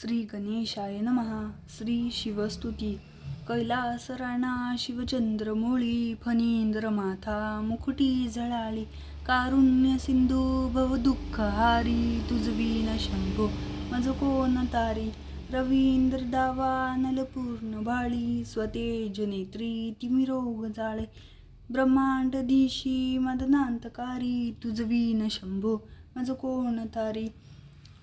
श्री गणेशाय नमः. श्री शिवस्तुती. कैलास राणा शिवचंद्रमौळी फणींद्र माथा मुकुटी झळाळी कारुण्य सिंधू भव दुःख हारी तुजवीन शंभो मज कोण तारी रवींद्र दावा नलपूर्ण भाळी स्वतेज नेत्री तिमिरोग जाळे ब्रह्मांड दिशी मदनांतकारी न शंभो मज कोण तारी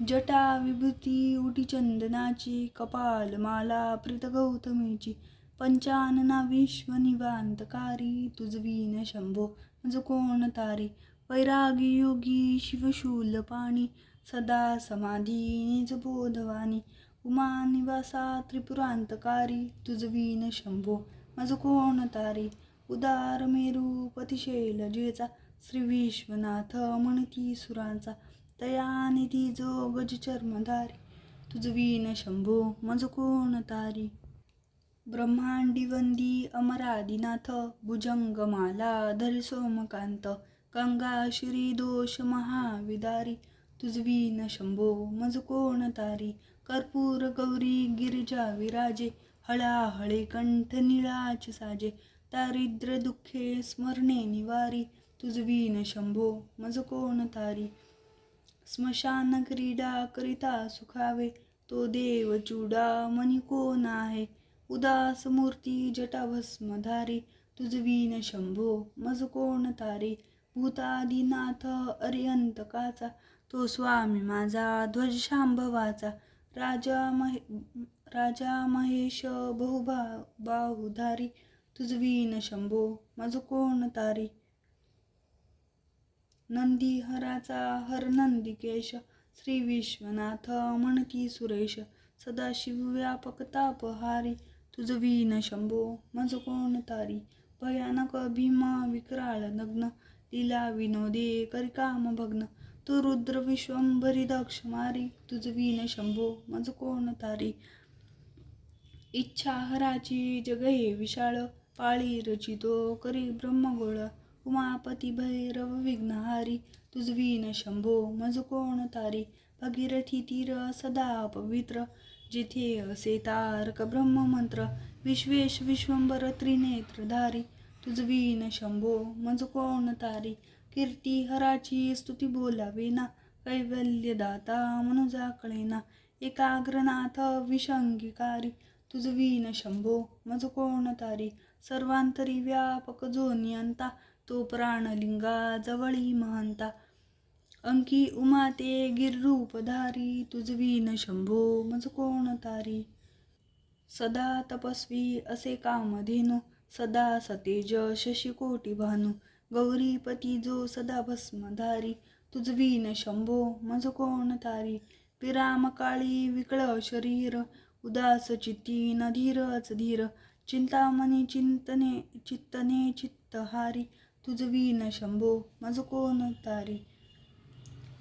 जटा विभूती उटी चंदनाची कपाल माला प्रीत गौतमीची पंचानना विश्व निवांतकारी तुझवीन शंभो मज कोण तारी? वैरागी योगी शिवशूल पाणी सदा समाधी निज बोधवानी उमा निवासा त्रिपुरांतकारी तुझवीन शंभो मज कोण तारी? उदार मेरू पतिशैल जेचा श्री विश्वनाथ म्हणती सुरांचा तयानिधी जो गज चर्मधारी तुझवीन शंभो मज कोण तारी? ब्रह्मांडी वंदी अमरादिनाथ भुजंगमाला धर सोमकांत गंगा श्री दोष महाविदारी तुझवीन शंभो मज कोण तारी? कर्पूर गौरी गिरिजा विराजे हळाहळे कंठ निळाच साजे दारिद्र्य दुःखे स्मरणे निवारी तुझवीन शंभो मज कोण तारी? स्मशान क्रीडा करिता सुखावे तो देव चुडा मनी कोण आहे? उदास मूर्ती जटा भस्मधारी तुझवीन शंभो मज कोण तारी? भूतादिनाथ अरियंतकाचा तो स्वामी माझा ध्वज शांभवाचा राजा महे राजा महेश बहुबा बाहुधारी तुझवीन शंभो मज कोण तारी? नंदीहराचा हर नंदिकेश श्री विश्वनाथ म्हणती सुरेश सदाशिव व्यापक तापहारी तुझवीन शंभो मज कोण तारी? भयानक भीमा विक्राळ नग्न लीला विनोदे करिकाम भग्न तू रुद्र विश्वंभरी दक्ष मारी तुझवीन शंभो मज कोण तारी? इच्छा हराची जग हे विशाळ पाळी रचितो करी ब्रह्मगोळ उमापती भैरव विघ्नहारी तुझवीन शंभो मज कोण तारी? भगीरथी तीर सदा पवित्र जिथे असे तारक ब्रह्ममंत्र विश्वेश विश्वंबर त्रिनेत्रधारी तुझवीन शंभो मज कोण तारी? कीर्ती हराची स्तुती बोलावेना कैवल्यदाता मनुजाकळेना एकाग्रनाथ विषंगिकारी तुझवीन शंभो मज कोण तारी? सर्वांतरी व्यापक जो नियंता तो प्राणलिंगा जवळी महंता अंकी उमा उमाते गिररूपधारी न शंभो मज कोण तारी. सदा तपस्वी असे कामधेनु सदा सतेज शशिकोटी भानु. गौरीपती जो सदा भस्मधारी तुझवीन शंभो मज कोण तारी. पिराम काळी विकळ शरीर उदास चित्ती धीरच धीर चिंतामणी चिंतने चित्तने चित्तहारी. तुझवीन शंभो मज कोण तारी?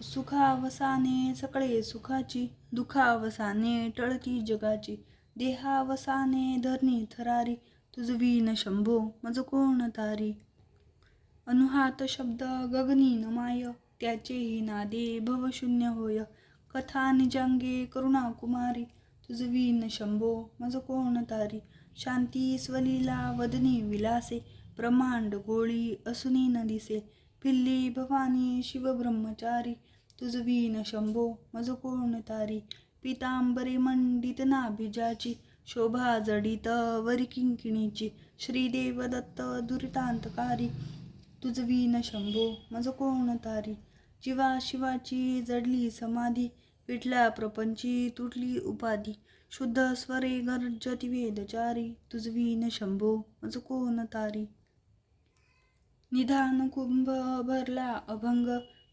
सुखावसाने सगळे सुखाची दुखावसाने टळती जगाची. देहावसाने धरणी थरारी तुझवीन शंभो मज कोण तारी? अनुहात शब्द गगनी नमाय त्याचेही नादे भवशून्य होय. कथा निजांगे करुणा कुमारी तुझवीन शंभो मज कोण तारी? शांती स्वलीला वदनी विलासे ब्रह्मांड गोळी असुनी न दिसे. फिल्ली भवानी शिवब्रह्मचारी तुझवीन शंभो मज कोण तारी. पितांबरे मंडित नाभिजाची शोभा जडित वरी किंकिणीची. श्रीदेव दत्त दुरितांतकारी तुझवीन शंभो मज कोण तारी. जीवा शिवाची जडली समाधी विटल्या प्रपंची तुटली उपाधी. शुद्ध स्वरे गर्जती वेदचारी तुझवीन शंभो मज कोण तारी. निधान कुंभ भरला अभंग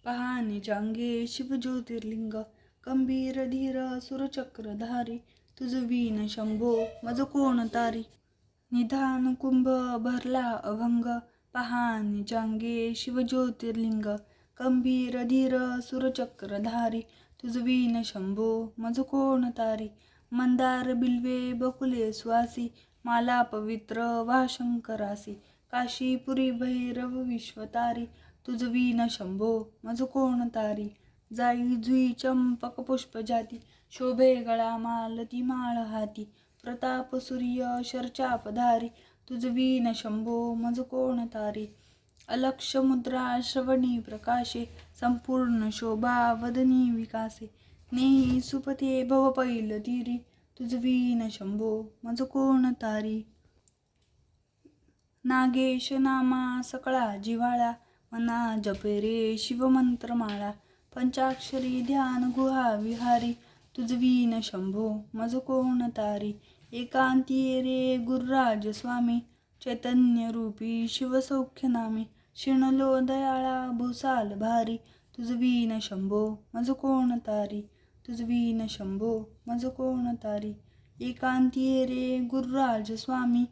पहाने जांगे शिव ज्योतिर्लिंग गंभीर धीर सुरचक्रधारी तुझवीन शंभो मज कोण तारी? निधान कुंभ भरला अभंग पहाने जांगे शिव ज्योतिर्लिंग गंभीर धीर सुरचक्रधारी तुझवीन शंभो मज कोण तारी? मंदार बिल्वे बकुले सुवासी माला पवित्र वाशंकरासी काशीपुरी भैरव विश्वतारी तुझवीन शंभो मज कोण तारी? जाई जुई चंपक पुष्प जाती शोभे गळा मालती माळ हाती प्रताप सूर्य शरचापधारी तुझ वीन शंभो मज कोण तारी? अलक्ष मुद्रा श्रवणी प्रकाशे संपूर्ण शोभा वदनी विकासे नेही सुपते भव पैल तिरी तुझ वीन शंभो मज कोण तारी? नागेश नामा सकळा जिव्हाळा मना जपे रे शिवमंत्रमाळा पंचाक्षरी ध्यान गुहा विहारी तुझ वीन शंभो मज कोण तारी एकांती रे गुरुराज स्वामी चैतन्य रूपी शिवसौख्य नामी शिणलो दयाळा भूसाल भारी तुझ वीन शंभो मज कोण तारी तुझ वीन शंभो मज कोण तारी एकांती रे गुरुराज स्वामी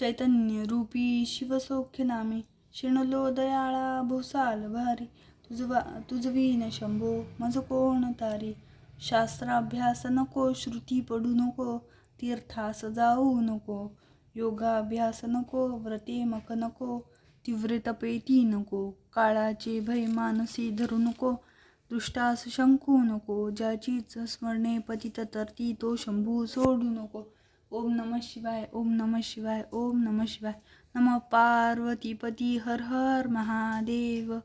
चैतन्य रूपी शिवसौख्य नामे शिणलो दयाळा भूसाल भारी। तुझवा वा शंभो मज कोण तारी। शास्त्राभ्यास नको श्रुती पडू नको तीर्थास जाऊ नको। योगाभ्यास नको व्रते मक नको तीव्र तपेती नको काळाचे भय मानसी धरू नको दृष्टास शंकू नको ज्याचीच स्मरणे पतित तरती तो शंभू सोडू नको। ओम नम शिवाय ओम नम शिवाय ओम नम शिवाय. नम पार्वतीपती हर हर महादेव.